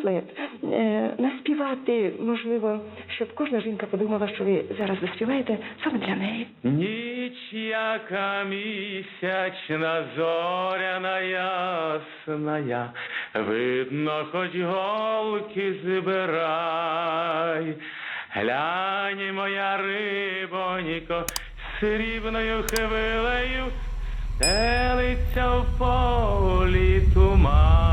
світле, е, наспівати, можливо, щоб кожна жінка подумала, що ви зараз заспіваєте саме для неї. Ніч яка місячна, зоряна ясна, видно, хоч голки збирай. Глянь, моя рибонько, срібною хвилею стелиться в полі.